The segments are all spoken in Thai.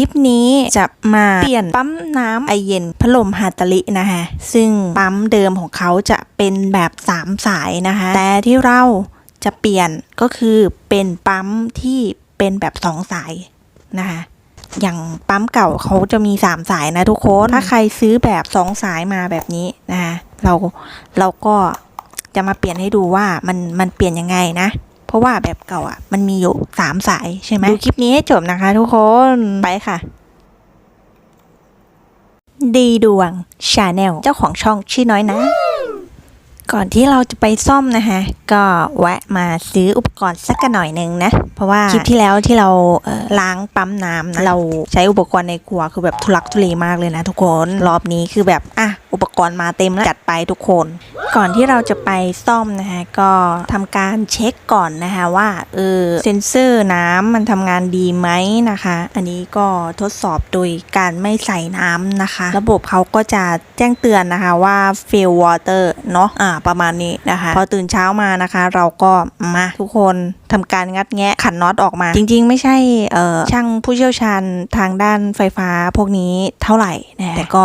ลิปนี้จะมาเปลี่ยนปั๊มน้ำไอเย็นพัดลมฮาตาลินะคะซึ่งปั๊มเดิมของเขาจะเป็นแบบ3สายนะคะแต่ที่เราจะเปลี่ยนก็คือเป็นปั๊มที่เป็นแบบ2สายนะคะอย่างปั๊มเก่าเขาจะมี 3 สายนะทุกคนถ้าใครซื้อแบบ 2 สายมาแบบนี้นะคะเราเราก็จะมาเปลี่ยนให้ดูว่ามันมันเปลี่ยนยังไงนะ เพราะว่าแบบเก่าอะ มันมีอยู่3สายใช่ไหมดูคลิปนี้ให้จบนะคะทุกคนไปค่ะ ดีดวงชาแนลเจ้าของช่องชื่อน้อยนะ ก่อนที่เราจะไปซ่อมนะคะ ก็แวะมาซื้ออุปกรณ์สักกันหน่อยหนึ่งนะ เพราะว่าคลิปที่แล้วที่เราเอ่อล้างปั๊มน้ำนะเราใช้อุปกรณ์ในครัวคือแบบทุลักทุเลมากเลยนะทุกคนรอบนี้คือแบบอะอุปกรณ์มาเต็มแล้วจัดไปทุกคน ก่อนที่เราจะไปซ่อมนะคะก็ทำการเช็คก่อนนะคะว่าเออเซ็นเซอร์น้ำมันทำงานดีไหมนะคะ อันนี้ก็ทดสอบโดยการไม่ใส่น้ำนะคะ ระบบเขาก็จะแจ้งเตือนนะคะว่า fail water เนาะอ่าประมาณนี้นะคะ พอตื่นเช้ามานะคะ เราก็มาทุกคนทำการงัดแงะขันน็อตออกมา จริง ๆ ไม่ใช่เช่างผู้เชี่ยวชาญทางด้านไฟฟ้าพวกนี้เท่าไหร่นะแต่ก็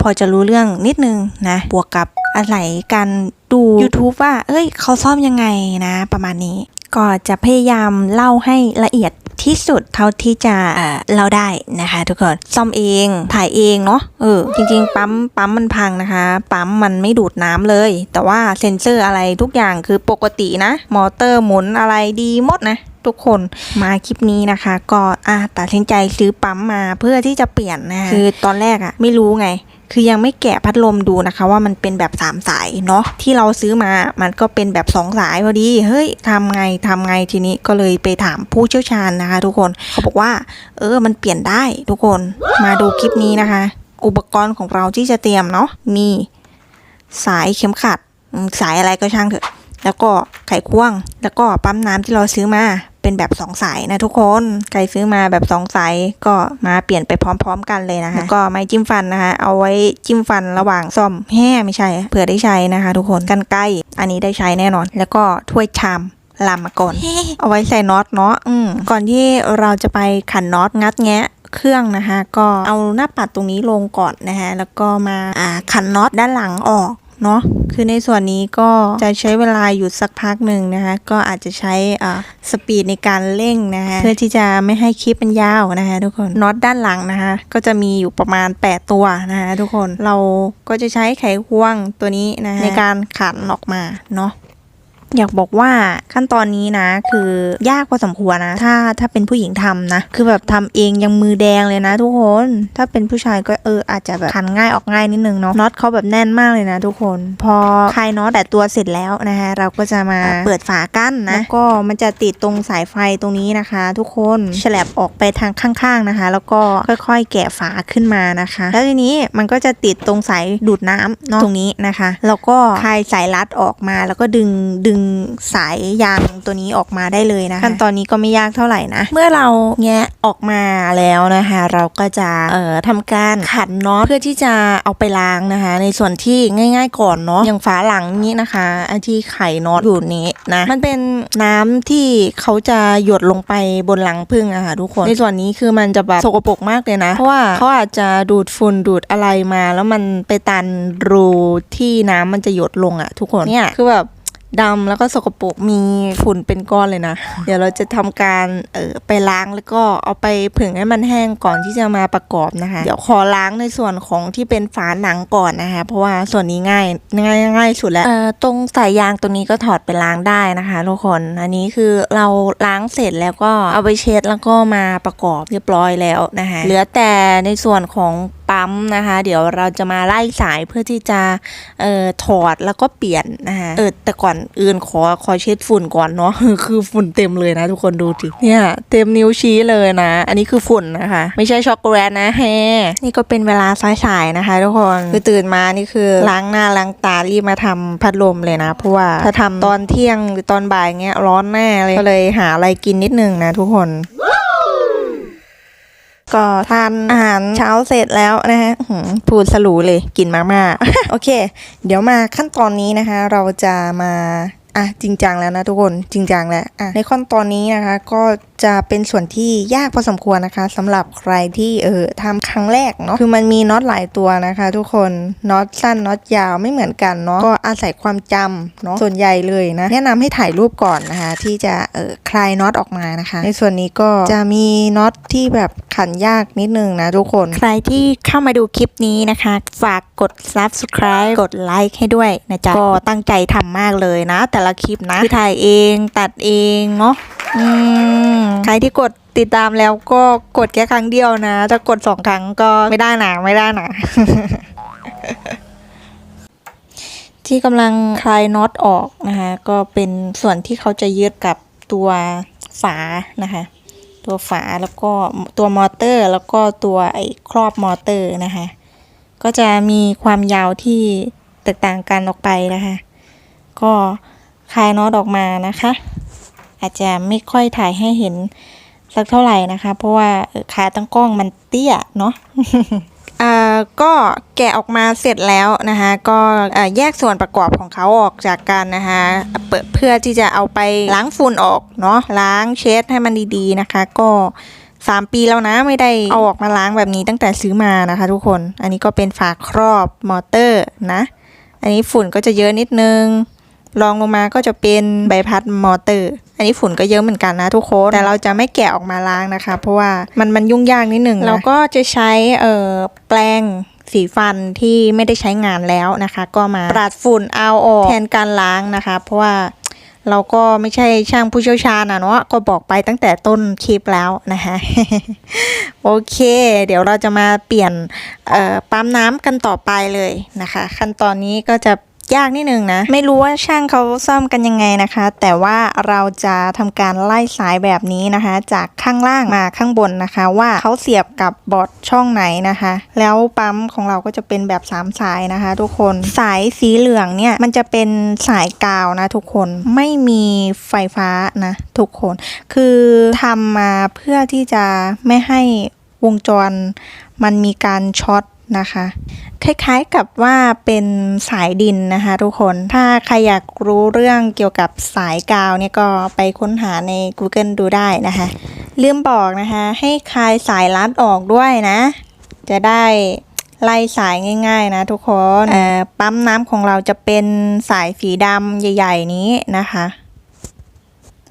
พอจะรู้เรื่องนิดนึงนะบวกกับอาศัยการดู YouTube ว่า เอ้ย เขาซ่อมยังไงนะ ประมาณนี้ ก็จะพยายามเล่าให้ละเอียด ที่สุดเท่าที่จะเอ่อเล่าได้นะคะ ทุกคนซ่อมเองถ่ายเองเนาะเออจริงๆ ปั๊มปั๊มมันพังนะคะ ปั๊มมันไม่ดูดน้ำเลย แต่ว่าเซ็นเซอร์อะไรทุกอย่างคือปกตินะ มอเตอร์หมุนอะไรดีหมดนะ ทุกคนมาคลิปนี้นะคะ ก็อะตัดสินใจซื้อปั๊มมาเพื่อที่จะเปลี่ยนนะคะคือตอนแรกอะไม่รู้ไงคือยังไม่แกะพัดลมดูนะคะว่ามันเป็นแบบ 3 สายเนาะที่เราซื้อมา มันก็เป็นแบบ 2 สายพอดี เฮ้ยทำไงทำไงทีนี้ก็เลยไปถามผู้เชี่ยวชาญนะคะ ทุกคนเขาบอกว่า เออ มันเปลี่ยนได้ทุกคนมาดูคลิปนี้นะคะ อุปกรณ์ของเราที่จะเตรียมเนาะมีสายเข็มขัด สายอะไรก็ช่างเถอะ แล้วก็ไขควง แล้วก็ปั๊มน้ำที่เราซื้อมา เป็นแบบสองสายนะทุกคนใครซื้อมาแบบสองสายก็มาเปลี่ยนไปพร้อม ๆ กันเลยนะคะแล้วก็ไม้จิ้มฟันนะคะ เอาไว้จิ้มฟันระหว่างซ่อมแห่ไม่ใช่เผื่อได้ใช้นะคะ ทุกคนกันไกลอันนี้ได้ใช้แน่นอน แล้วก็ถ้วยชามลามมาก่อน เอาไว้ใส่น็อตเนาะอืมก่อนที่เราจะไปขันน็อตงัดแงะเครื่องนะคะ ก็เอาหน้าปัดตรงนี้ลงก่อนนะคะแล้วก็มาอ่าขันน็อตด้านหลังออก เนาะคือในส่วนนี้ก็จะใช้เวลาอยู่สักพักหนึ่งนะคะ ก็อาจจะใช้สปีดในการเร่งนะคะเพื่อที่จะไม่ให้คลิปมันยาวนะคะทุกคนน็อตด้านหลังนะคะ ก็จะมีอยู่ประมาณ 8 ตัวนะคะทุกคนเราก็จะใช้ไขควงตัวนี้นะคะในการขันออกมาเนาะ อยากบอกว่าขั้นตอนนี้นะ คือยากพอสมควรนะ ถ้าถ้าเป็นผู้หญิงทำนะ คือแบบทำเองยังมือแดงเลยนะ ทุกคน ถ้าเป็นผู้ชายก็เอออาจจะแบบขันง่ายออกง่ายนิดนึงเนาะน็อตเขาแบบแน่นมากเลยนะ ทุกคน พอคลายน็อตแต่ตัวเสร็จแล้วนะคะเราก็จะมาเปิดฝากั้นนะแล้วก็มันจะติดตรงสายไฟตรงนี้นะคะ ทุกคนฉลับออกไปทางข้างๆนะคะ แล้วก็ค่อยๆ แกะฝาขึ้นมานะคะ แล้วทีนี้มันก็จะติดตรงสายดูดน้ำเนาะตรงนี้นะคะ แล้วก็คลายสายรัดออกมาแล้วก็ดึงดึงสายยางตัวนี้ออกมาได้เลยนะคะขั้นตอนนี้ก็ไม่ยากเท่าไหร่นะ เมื่อเราแงะออกมาแล้วนะคะ เราก็จะเอ่อทำการขันน็อตเพื่อที่จะเอาไปล้างนะคะ ในส่วนที่ง่าย ๆ ก่อนเนาะอย่างฝาหลังนี้นะคะอันที่ไขน็อตอยู่นี้นะมันเป็นน้ำที่เขาจะหยดลงไปบนหลังพึ่งอะค่ะทุกคนในส่วนนี้คือมันจะแบบสกปรกมากเลยนะ เพราะว่าเขาอาจจะดูดฝุ่นดูดอะไรมา แล้วมันไปตันรูที่น้ำมันจะหยดลงอะทุกคนเนี่ยคือแบบ ดำแล้วก็สกปรกมีฝุ่นเป็นก้อนเลยนะ เดี๋ยวเราจะทำการเออไปล้างแล้วก็เอาไปผึ่งให้มันแห้งก่อนที่จะมาประกอบนะคะ เดี๋ยวขอล้างในส่วนของที่เป็นฝาหนังก่อนนะคะ เพราะว่าส่วนนี้ง่ายง่ายง่ายสุดแล้วตรงสายยางตรงนี้ก็ถอดไปล้างได้นะคะทุกคนอันนี้คือเราล้างเสร็จแล้วก็เอาไปเช็ดแล้วก็มาประกอบเรียบร้อยแล้วนะคะเหลือแต่ในส่วนของ ปั๊มนะคะ เดี๋ยวเราจะมาไล่สายเพื่อที่จะเอ่อถอดแล้วก็เปลี่ยนนะคะเออแต่ก่อนอื่นขอขอเช็ดฝุ่นก่อนเนาะคือฝุ่นเต็มเลยนะทุกคนดูสิเนี่ยเต็มนิ้วชี้เลยนะ อันนี้คือฝุ่นนะคะ ไม่ใช่ช็อกโกแลตนะแฮนี่ก็เป็นเวลาสายๆนะคะ ทุกคนคือตื่นมานี่คือล้างหน้าล้างตารีบมาทำพัดลมเลยนะ เพราะว่าถ้าทำตอนเที่ยงหรือตอนบ่ายเงี้ยร้อนแน่เลยก็เลยหาอะไรกินนิดนึงนะทุกคน ก็ทานอาหารเช้าเสร็จแล้วนะฮะอื้อหือพูดสลูเลยกินมากๆโอเค เดี๋ยวมาขั้นตอนนี้นะคะ เราจะมา อะจริงจังแล้วนะทุกคนจริงจังแล้วอะในขั้นตอนนี้นะคะก็จะเป็นส่วนที่ยากพอสมควรนะคะสำหรับใครที่เออทำครั้งแรกเนาะคือมันมีน็อตหลายตัวนะคะ ทุกคนน็อตสั้นน็อตยาวไม่เหมือนกันเนาะก็อาศัยความจำเนาะส่วนใหญ่เลยนะแนะนำให้ถ่ายรูปก่อนนะคะ ที่จะเออคลายน็อตออกมานะคะ ในส่วนนี้ก็จะมีน็อตที่แบบขันยากนิดนึงนะทุกคนใครที่เข้ามาดูคลิปนี้นะคะ ฝากกด subscribe กดไลค์ให้ด้วยนะจ๊ะก็ตั้งใจทำมากเลยนะ แต่ละคลิปนะคือถ่ายเองตัดเองเนาะอืมใครที่กดติดตามแล้วก็กดแค่ครั้งเดียวนะจะกดสองครั้งก็ไม่ได้นะไม่ได้นะที่กำลังคลายน็อตออกนะคะก็เป็นส่วนที่เขาจะยึดกับตัวฝานะคะตัวฝาแล้วก็ตัวมอเตอร์ แล้วก็ตัวไอ้ครอบมอเตอร์นะคะก็จะมีความยาวที่แตกต่างกันออกไปนะคะก็ คลายน็อตออกมานะคะ อาจจะไม่ค่อยถ่ายให้เห็นสักเท่าไหร่นะคะ เพราะว่าขาตั้งกล้องมันเตี้ยเนาะก็แกะออกมาเสร็จแล้วนะคะก็แยกส่วนประกอบของเขาออกจากกันนะคะเปิดเพื่อที่จะเอาไปล้างฝุ่นออกเนาะล้างเช็ดให้มันดีๆนะคะ ก็สามปีแล้วนะไม่ได้เอาออกมาล้างแบบนี้ตั้งแต่ซื้อมานะคะทุกคน อันนี้ก็เป็นฝาครอบมอเตอร์นะ อันนี้ฝุ่นก็จะเยอะนิดนึง รองลงมาก็จะเป็นใบพัดมอเตอร์ อันนี้ฝุ่นก็เยอะเหมือนกันนะทุกคนแต่เราจะไม่แกะออกมาล้างนะคะ เพราะว่ามันมันยุ่งยากนิดหนึ่งเราก็จะใช้เอ่อแปรงสีฟันที่ไม่ได้ใช้งานแล้วนะคะ ก็มาปราดฝุ่นเอาออกแทนการล้างนะคะ เพราะว่าเราก็ไม่ใช่ช่างผู้เชี่ยวชาญนะเนาะก็บอกไปตั้งแต่ต้นคลิปแล้วนะคะโอเค เดี๋ยวเราจะมาเปลี่ยนปั๊มน้ำกันต่อไปเลยนะคะ ขั้นตอนนี้ก็จะ ยากนิดนึงนะ ไม่รู้ว่าช่างเขาซ่อมกันยังไงนะคะ แต่ว่าเราจะทำการไล่สายแบบนี้นะคะ จากข้างล่างมาข้างบนนะคะ ว่าเขาเสียบกับบอร์ดช่องไหนนะคะ แล้วปั๊มของเราก็จะเป็นแบบสามสายนะคะ ทุกคนสายสีเหลืองเนี่ยมันจะเป็นสายกาวนะทุกคนไม่มีไฟฟ้านะทุกคนคือทำมาเพื่อที่จะไม่ให้วงจรมันมีการช็อตนะคะ คล้ายๆกับว่าเป็นสายดินนะคะทุกคน ถ้าใครอยากรู้เรื่องเกี่ยวกับสายกาวเนี่ยก็ไปค้นหาใน Google ดูได้นะคะ ลืมบอกนะคะ ให้คลายสายรัดออกด้วยนะ จะได้ไล่สายง่าย ๆ นะทุกคนปั๊มน้ำของเราจะเป็นสายสีดำใหญ่ ๆ นี้นะคะ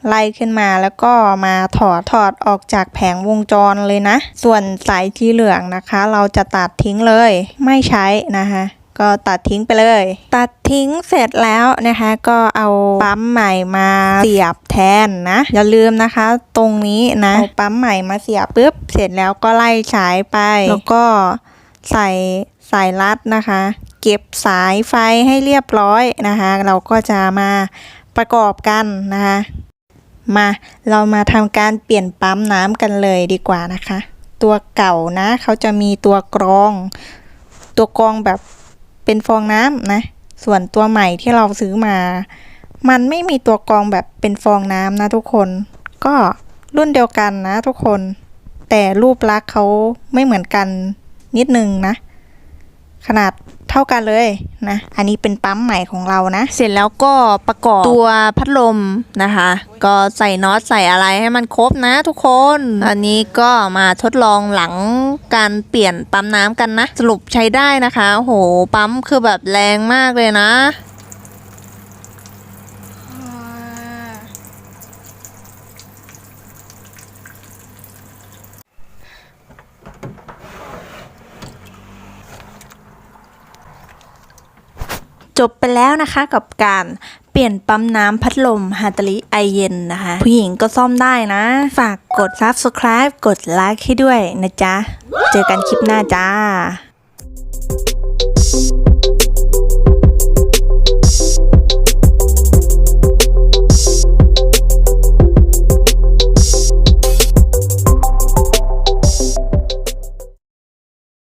ไล่ขึ้นมาแล้วก็มาถอดถอดออกจากแผงวงจรเลยนะ ส่วนสายที่เหลืองนะคะ เราจะตัดทิ้งเลย ไม่ใช้นะคะก็ตัดทิ้งไปเลย ตัดทิ้งเสร็จแล้วนะคะ ก็เอาปั๊มใหม่มาเสียบแทนนะ อย่าลืมนะคะ ตรงนี้นะเอาปั๊มใหม่มาเสียบปุ๊บ เสร็จแล้วก็ไล่สายไป แล้วก็ใส่สายรัดนะคะ เก็บสายไฟให้เรียบร้อยนะคะ เราก็จะมาประกอบกันนะคะ มา เรามาทำการเปลี่ยนปั๊มน้ำกันเลยดีกว่านะคะ ตัวเก่านะเขาจะมีตัวกรอง ตัวกรองแบบเป็นฟองน้ำนะ ส่วนตัวใหม่ที่เราซื้อมา มันไม่มีตัวกรองแบบเป็นฟองน้ำนะทุกคน ก็รุ่นเดียวกันนะทุกคน แต่รูปลักษณ์เขาไม่เหมือนกันนิดนึงนะ ขนาด ท่ากันเลยนะ อันนี้เป็นปั๊มใหม่ของเรานะ เสร็จแล้วก็ประกอบตัวพัดลมนะคะ ก็ใส่น็อตใส่อะไรให้มันครบนะทุกคน อันนี้ก็มาทดลองหลังการเปลี่ยนปั๊มน้ำกันนะ สรุปใช้ได้นะคะ โห ปั๊มคือแบบแรงมากเลยนะ จบไปแล้วนะคะกับการเปลี่ยนปั๊มน้ำพัดลมฮาตาลิไอเย็นนะคะ ผู้หญิงก็ซ่อมได้นะ ฝากกด subscribe กดไลค์ให้ด้วยนะจ๊ะ เจอกันคลิปหน้าจ้า